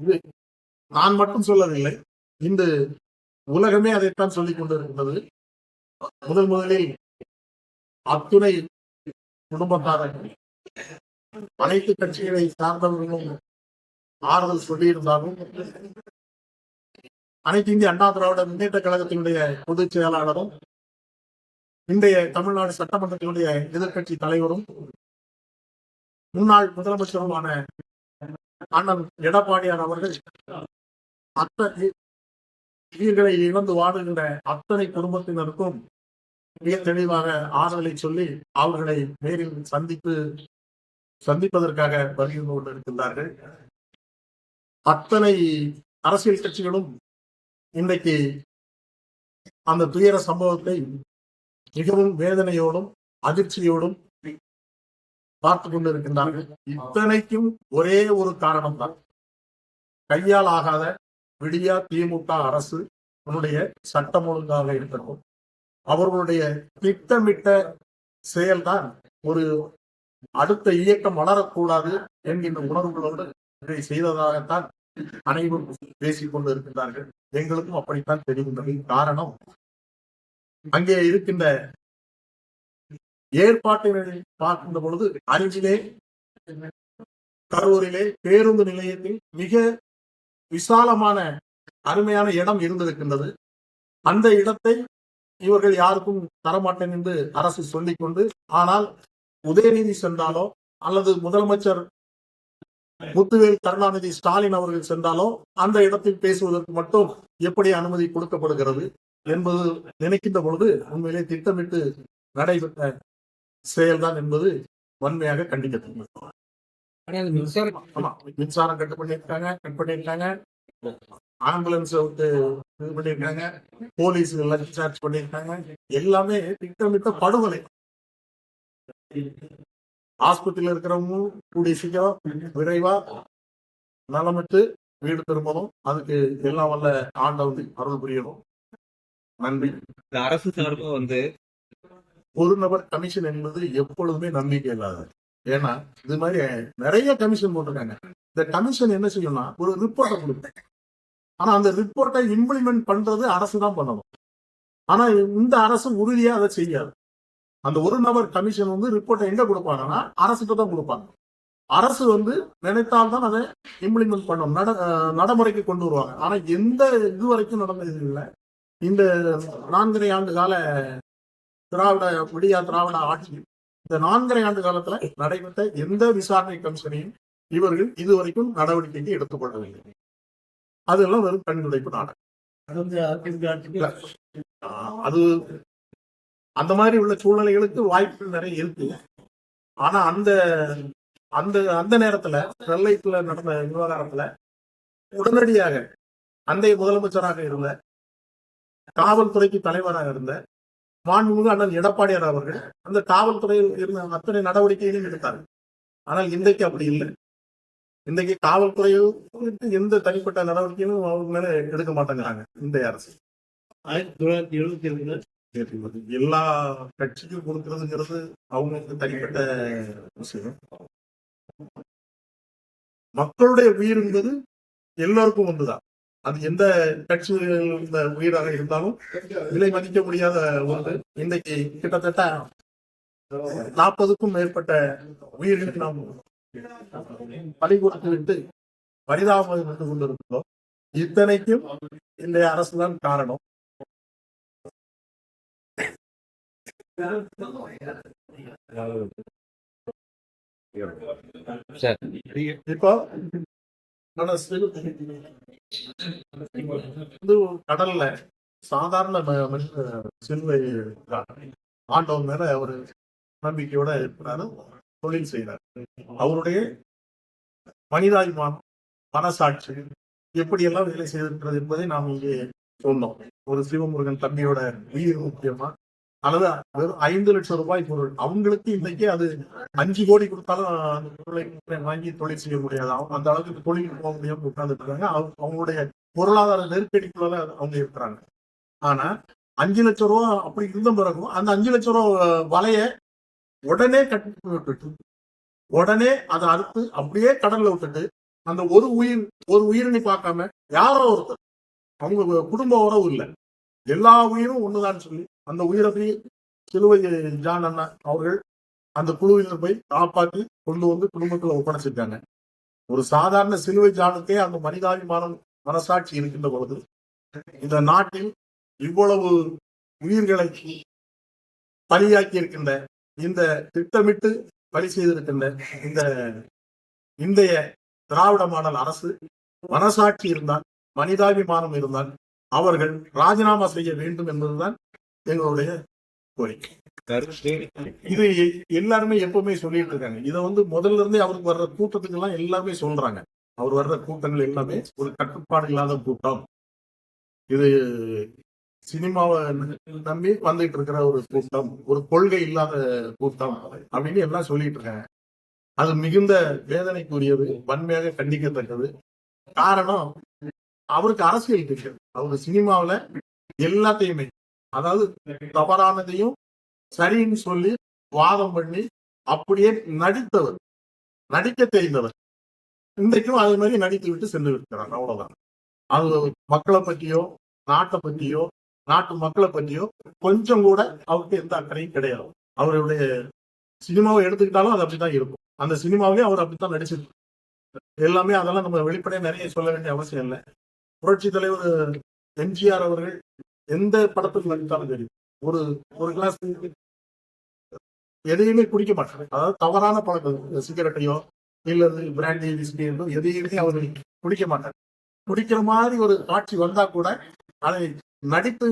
இது நான் மட்டும் சொல்லவில்லை. இந்த உலகமே அதைத்தான் சொல்லிக் கொண்டிருக்கிறது. முதல் முதலில் அத்துணை குடும்பத்தாரர்கள் அனைத்து கட்சிகளை சார்ந்தவர்களும் ஆறுதல் சொல்லியிருந்தாலும் அனைத்து இந்திய அண்ணா திராவிட முன்னேற்ற கழகத்தினுடைய பொதுச் செயலாளரும் இன்றைய தமிழ்நாடு சட்டமன்றத்தினுடைய எதிர்க்கட்சி தலைவரும் முன்னாள் முதலமைச்சருமான அண்ணன் எடப்பாடியார் அவர்கள் அத்தனை உயிர்களை இழந்து வாடுகின்ற அத்தனை குடும்பத்தினருக்கும் மிக தெளிவாக ஆறுதலை சொல்லி அவர்களை நேரில் சந்தித்து சந்திப்பதற்காக வருகை கொண்டிருக்கின்றார்கள். அத்தனை அரசியல் கட்சிகளும் இன்றைக்கு அந்த துயர சம்பவத்தை மிகவும் வேதனையோடும் அதிர்ச்சியோடும் பார்த்து கொண்டிருக்கின்றார்கள் இத்தனைக்கும் ஒரே ஒரு காரணம் தான் கையால் ஆகாத விடியா திமுக அரசு அவருடைய சட்டம் ஒழுங்காக இருக்கட்டும் அவர்களுடைய திட்டமிட்ட செயல்தான் ஒரு அடுத்த இயக்கம் வளரக்கூடாது என்கின்ற உணர்வுகளோடு இதை செய்ததாகத்தான் அனைவரும் பேசிக் கொண்டு இருக்கின்றார்கள் எங்களுக்கும் அப்படித்தான் தெரிகின்றது. காரணம் அங்கே இருக்கின்ற ஏற்பாட்டினை பார்க்கின்ற பொழுது அஞ்சிலே கரூரிலே பேருந்து நிலையத்தில் மிக விசாலமான அருமையான இடம் இருந்திருக்கின்றது. அந்த இடத்தை இவர்கள் யாருக்கும் தரமாட்டேன் என்று அரசு சொல்லிக்கொண்டு ஆனால் உதயநிதி சென்றாலோ அல்லது முதலமைச்சர் முத்துவேல் கருணாநிதி ஸ்டாலின் அவர்கள் சென்றாலோ அந்த இடத்தில் பேசுவதற்கு மட்டும் எப்படி அனுமதி கொடுக்கப்படுகிறது என்பது நினைக்கின்ற பொழுது உண்மையிலே திட்டமிட்டு நடைபெற்ற செயல்தான் என்பது வன்மையாக கண்டிக்கத்தக்கது. மின்சாரம். கட் பண்ணியிருக்காங்க கட் பண்ணியிருக்காங்க. ஆம்புலன்ஸ் விட்டு இது பண்ணியிருக்காங்க போலீஸ் லஞ்ச் சார்ஜ் பண்ணியிருக்காங்க. எல்லாமே திட்டமிட்ட படுகொலை. ஆஸ்பத்திரியில இருக்கிறவங்க கூடிய சீக்கிரம் விரைவா நலமிட்டு வீடு திரும்பணும். அதுக்கு எல்லாம் வல்ல ஆண்டவன் அருள் புரியணும். நன்றி. இந்த அரசு சார்பா வந்து ஒரு நபர் கமிஷன் என்பது எப்பொழுதுமே நம்பிக்கை இல்லாதது ஏன்னா இது மாதிரி நிறைய கமிஷன் போட்டிருக்காங்க. இந்த கமிஷன் என்ன செய்யணும்னா ஒரு ரிப்போர்ட்டை கொடுக்கும். ஆனா அந்த ரிப்போர்ட்டை இம்ப்ளிமெண்ட் பண்றது அரசு தான் பண்ணணும். ஆனா இந்த அரசு உறுதியா அதை செய்யாது. அந்த ஒரு நபர் கமிஷன் வந்து ரிப்போர்ட்டை எங்க கொடுப்பாங்கன்னா அரசுக்கு தான் கொடுப்பாங்க. அரசு வந்து நினைத்தால்தான் அதை இம்ப்ளிமெண்ட் பண்ணும். நட நடைமுறைக்கு கொண்டு வருவாங்க. ஆனா எந்த இது வரைக்கும் நடந்தது இல்லை. இந்த நான்கரை ஆண்டு கால திராவிட விடியா திராவிட ஆட்சி. இந்த நான்கரை ஆண்டு காலத்துல நடைபெற்ற எந்த விசாரணை கமிஷனையும் இவர்கள் இதுவரைக்கும் நடவடிக்கைக்கு எடுத்துக்கொள்ளவில்லை. அதெல்லாம் வெறும் கண்துடைப்பு நாடகம். அது அந்த மாதிரி உள்ள சூழ்நிலைகளுக்கு வாய்ப்புகள் நிறைய இருக்கு. ஆனா அந்த அந்த அந்த நேரத்துல ஸ்டெர்லைட்ல நடந்த விவகாரத்துல உடனடியாக அந்தைய முதலமைச்சராக இருந்த காவல்துறைக்கு தலைவராக இருந்த மாண்புமிகு அண்ணன் எடப்பாடியார் அவர்கள் அந்த காவல்துறையில் இருந்த அத்தனை நடவடிக்கைகளையும் எடுத்தார்கள். ஆனால் இன்றைக்கு அப்படி இல்லை. இன்றைக்கு காவல்துறையில் குறித்து எந்த தனிப்பட்ட நடவடிக்கையும் அவங்க மேல எடுக்க மாட்டேங்கிறாங்க இந்த அரசு. ஆயிரத்தி தொள்ளாயிரத்தி எழுபத்தி ஏழுல எல்லா கட்சிக்கும் கொடுக்கறதுங்கிறது அவங்களுக்கு தனிப்பட்ட விஷயம். மக்களுடைய உயிர் என்பது எல்லோருக்கும் ஒன்றுதான். அது எந்த கட்சி உயிராக இருந்தாலும் விலை மதிக்க முடியாத ஒன்று. இன்றைக்கு கிட்டத்தட்ட நாற்பதுக்கும் மேற்பட்ட உயிர்களுக்கு நாம் பலி கொடுத்து விட்டு பரிதாபம் இருந்து கொண்டிருக்கிறோம். இத்தனைக்கும் இந்த அரசுதான் காரணம். இப்போ வந்து கடல்ல சாதாரண ம- சிலுவை ஆண்டவன் மேல ஒரு நம்பிக்கையோட இருக்கிறாரு தொழில் செய்யறாரு அவருடைய மனிதாபிமானம் மனசாட்சி எப்படியெல்லாம் வேலை செய்திருக்கிறது என்பதை நாம் இங்கே சொன்னோம். ஒரு சிவமுருகன் தம்பியோட உயிர் முக்கியமா அல்லது வெறும் ஐந்து லட்சம் ரூபாய் பொருள். அவங்களுக்கு இன்னைக்கு அது அஞ்சு கோடி கொடுத்தாலும் அந்த பொருளை வாங்கி தொழில் செய்ய முடியாது. அவங்க அந்த அளவுக்கு தொழில் போக முடியாம உட்கார்ந்துட்டு இருக்காங்க. அவங்க- அவங்களுடைய பொருளாதார நெருக்கடிக்குள்ள அவங்க இருக்கிறாங்க. ஆனா அஞ்சு லட்சம் ரூபா அப்படி இருந்த பிறகும் அந்த அஞ்சு லட்சம் ரூபா வலைய உடனே கட்டி விட்டுட்டு உடனே அதை அறுத்து அப்படியே கடல்ல விட்டுட்டு அந்த ஒரு உயிர் ஒரு உயிரினை பார்க்காம யாரோ ஒருத்தர் அவங்க குடும்ப உறவு இல்லை. எல்லா உயிரும் ஒண்ணுதான் சொல்லி அந்த உயிரை சிலுவை ஜான் அண்ணா அவர்கள் அந்த குழுவினர் போய் காப்பாற்றி கொண்டு வந்து குடும்பத்துல ஒப்படைச்சிருக்காங்க. ஒரு சாதாரண சிலுவை ஜானுக்கே அந்த மனிதாபிமானம் மனசாட்சி இருக்கின்ற பொழுது இந்த நாட்டில் இவ்வளவு உயிர்களை பலியாக்கி இருக்கின்ற இந்த திட்டமிட்டு பலி செய்திருக்கின்ற இந்த இன்றைய திராவிட மாடல் அரசு மனசாட்சி இருந்தால் மனிதாபிமானம் இருந்தால் அவர்கள் ராஜினாமா செய்ய வேண்டும் என்பதுதான் எங்களுடைய கோரிக்கை. இது எல்லாருமே எப்பவுமே சொல்லிட்டு இருக்காங்க. இதை வந்து முதல்ல இருந்தே அவருக்கு வர்ற கூட்டத்துக்கு எல்லாம் எல்லாருமே சொல்றாங்க. அவர் வர்ற கூட்டங்கள் எல்லாமே ஒரு கட்டுப்பாடு இல்லாத கூட்டம். இது சினிமாவை நம்பி வந்துட்டு இருக்கிற ஒரு கூட்டம் ஒரு கொள்கை இல்லாத கூட்டம் அப்படின்னு எல்லாம் சொல்லிட்டு இருக்காங்க. அது மிகுந்த வேதனைக்குரியது வன்மையாக கண்டிக்கத்தக்கது. காரணம் அவருக்கு அரசியல் தெரியும் அவங்க சினிமாவுல எல்லாத்தையுமே அதாவது தவறானதையும் சரின்னு சொல்லி வாதம் பண்ணி அப்படியே நடித்தவர் நடிக்க தெரிந்தவர். இன்றைக்கும் அது மாதிரி நடித்து விட்டு சென்று இருக்கிறார் அவ்வளவுதான். அது மக்களை பற்றியோ நாட்டை பற்றியோ நாட்டு மக்களை பற்றியோ கொஞ்சம் கூட அவருக்கு எந்த அக்கறையும் கிடையாது. அவருடைய சினிமாவை எடுத்துக்கிட்டாலும் அது அப்படித்தான் இருக்கும். அந்த சினிமாவே அவர் அப்படித்தான் நடிச்சிருக்கார் எல்லாமே அதெல்லாம் நம்ம வெளிப்படையா நிறைய சொல்ல வேண்டிய அவசியம் இல்லை. புரட்சி தலைவர் எம்ஜிஆர் அவர்கள் எந்த படத்தில் நடித்தாலும் சரி ஒரு ஒரு கிளாஸ் எதையுமே குடிக்க மாட்டாங்க அதாவது தவறான பழக்கம் சிகரெட்டையோ இல்லது பிராண்டி விஸ்கி எதையுமே அவர் குடிக்க மாட்டார். குடிக்கிற மாதிரி ஒரு காட்சி வந்தா கூட அதை நடித்து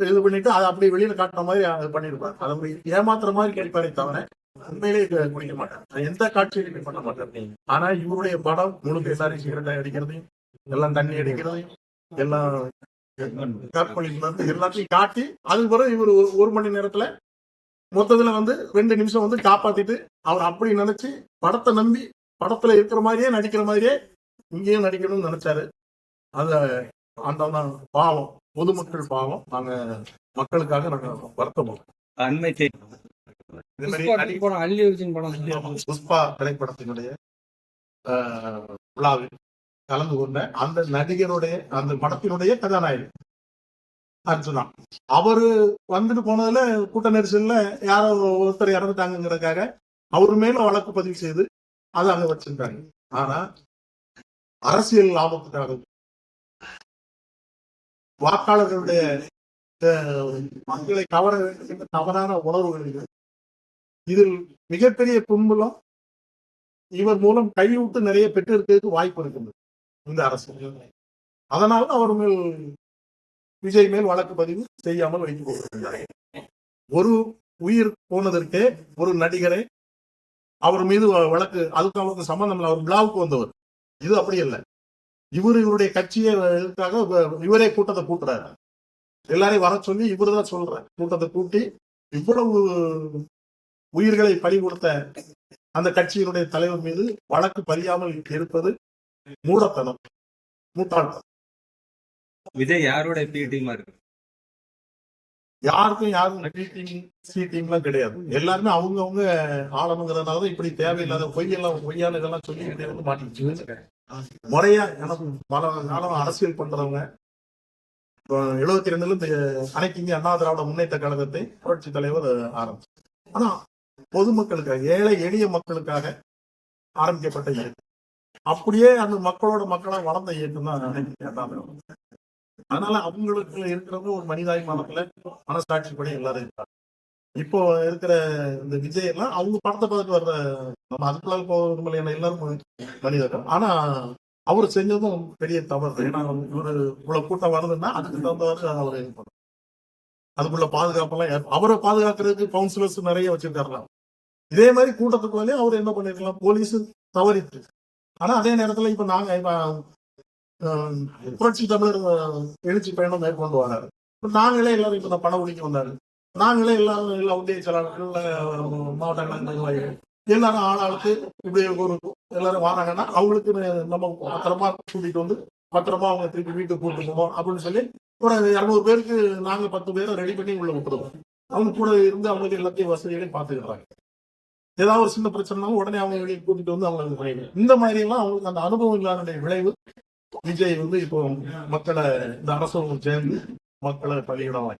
இது பண்ணிட்டு அதை அப்படி வெளியில காட்டுற மாதிரி அதை பண்ணிருப்பார். அதை அப்படி ஏமாத்துற மாதிரி கேட்பாரே தவிர உண்மையிலே இதை குடிக்க மாட்டாங்க எந்த காட்சியிலுமே பண்ண மாட்டார். ஆனா இவருடைய படம் முழு பேசாரி சிகரெட்டை அடிக்கிறதையும் எல்லாம் தண்ணி அடிக்கிறதையும் எல்லாம் எல்லாத்தையும் காட்டி அதுக்கு பிறகு இவர் ஒரு- ஒரு மணி நேரத்துல மொத்தத்துல வந்து ரெண்டு நிமிஷம் வந்து காப்பாத்திட்டு அவர் அப்படி நினைச்சு படத்தை நம்பி படத்துல இருக்கிற மாதிரியே நடிக்கிற மாதிரியே இங்கேயும் நடிக்கணும்னு நினைச்சாரு. அத அந்த அந்த பாவம் பொதுமக்கள் பாவம். நாங்க மக்களுக்காக நாங்க வருத்தம் அண்மை புஷ்பா திரைப்படத்தினுடைய ஆஹ், விழாவில் கலந்து கொண்ட அந்த நடிகருடைய அந்த படத்தினுடைய கதாநாயகி அர்ஜுனா. அவரு வந்துட்டு போனதுல கூட்ட நெரிசல்ல யாரோ ஒருத்தர் இறந்துட்டாங்கிறதுக்காக அவர் மேல வழக்கு பதிவு செய்து அதை அங்க வச்சிருக்காங்க ஆனா அரசியல் லாபத்துக்காக வாக்காளர்களுடைய மக்களை கவர வேண்டும் தவறான உணர்வுகள் இதில் மிகப்பெரிய துன்புலம் இவர் மூலம் கைவிட்டு நிறைய பெற்றிருக்கிறதுக்கு வாய்ப்பு இருக்கின்றது. இந்த அரசு. அதனால அவர் மேல் விஜய் மேல் வழக்கு பதிவு செய்யாமல் வைத்துக் கொண்டிருந்தார் ஒரு உயிர் போனதற்கே ஒரு நடிகரை அவர் மீது வ- வழக்கு அதுக்கு அவருக்கு சம்பந்தம் இல்லை. அவர் விழாவுக்கு வந்தவர். இது அப்படி இல்லை. இவர் இவருடைய கட்சியை இவரே கூட்டத்தை கூட்டுறாரு. எல்லாரையும் வர சொல்லி இவரு தான் சொல்ற கூட்டத்தை கூட்டி இவ்வளவு உயிர்களை பறி கொடுத்த அந்த கட்சியினுடைய தலைவர் மீது வழக்கு பதியாமல் இருப்பது மூடத்தனம் மூட்டாள்தனம் விஜய் யாரோட பி டீமா இருக்கு? யாருக்கும் யாரும் மீட்டிங் சீட்டிங்லாம் கிடையாது. எல்லாருமே அவங்கவுங்க ஆளணுங்கிறதுனால தான் இப்படி தேவையில்லாத பொய்யெல்லாம் பொய்யான இதெல்லாம் சொல்லி இப்படி வந்து மாட்டிக்கிச்சு. முறையா எனக்கு பல காலம் அரசியல் பண்றவங்க எழுபத்தி ரெண்டுல இந்த அனைத்து இந்திய அண்ணா திராவிட முன்னேற்ற கழகத்தை புரட்சி தலைவர் ஆரம்பிச்சு ஆனா பொதுமக்களுக்காக ஏழை எளிய மக்களுக்காக ஆரம்பிக்கப்பட்ட இயக்கம். அப்படியே அந்த மக்களோட மக்களா வளர்ந்த இயக்கம் தான் அனைத்து அதனால அவங்களுக்கு இருக்கிறவங்க ஒரு மனிதாபிமானத்துல மனசாட்சிப்படி எல்லாரும் இருக்காங்க. இப்போ இருக்கிற இந்த விஜய் எல்லாம் அவங்க படத்தை பார்த்துட்டு வர்ற நம்ம அதுக்குள்ள போகிற எல்லாரும் மனிதர்கள் ஆனா அவர் செஞ்சதும் பெரிய தவறு. ஏன்னா ஒரு இவ்வளவு கூட்டம் வருதுன்னா அதுக்கு தகுந்தவாறு அவர் இது பண்ணும் அதுக்குள்ள பாதுகாப்பெல்லாம் அவரை பாதுகாக்கிறதுக்கு கவுன்சிலர்ஸ் நிறைய வச்சிருக்காருலாம். இதே மாதிரி கூட்டத்துக்கு வந்து அவர் என்ன பண்ணிருக்கலாம்? போலீஸ் தவறிட்டு ஆனா அதே நேரத்துல இப்ப நாங்க இப்ப புரட்சி தமிழர் எழுச்சி பயணம் மேற்கொண்டு வராரு. இப்ப நாங்களே எல்லாரும் இப்ப இந்த பணம் ஒழிக்க வந்தாரு. நாங்களே எல்லாரும் எல்லா ஒன்றிய செயலாளர்கள் அஹ், மாவட்ட நிர்வாகிகள் எல்லாரும் ஆளாளுக்கு இப்படி ஒரு எல்லாரும் வராங்கன்னா அவங்களுக்கு நம்ம பத்திரமா கூட்டிட்டு வந்து பத்திரமா அவங்க திருப்பி வீட்டுக்கு கூட்டிட்டு போவோம் அப்படின்னு சொல்லி ஒரு இரநூறு பேருக்கு நாங்க பத்து பேரை ரெடி பண்ணி உள்ள விட்டுருவோம். அவங்க கூட இருந்து அவங்களுக்கு எல்லாத்தையும் வசதிகளையும் பாத்துக்கிறாங்க ஏதாவது ஒரு சின்ன பிரச்சனைனாலும் உடனே அவங்க வெளியே கூட்டிட்டு வந்து அவங்க இந்த மாதிரி எல்லாம் அவங்களுக்கு அந்த அனுபவம் இல்லாத விளைவு. விஜய் வந்து இப்போ மக்களை இந்த அரசும் சேர்ந்து மக்களை பலியிடம்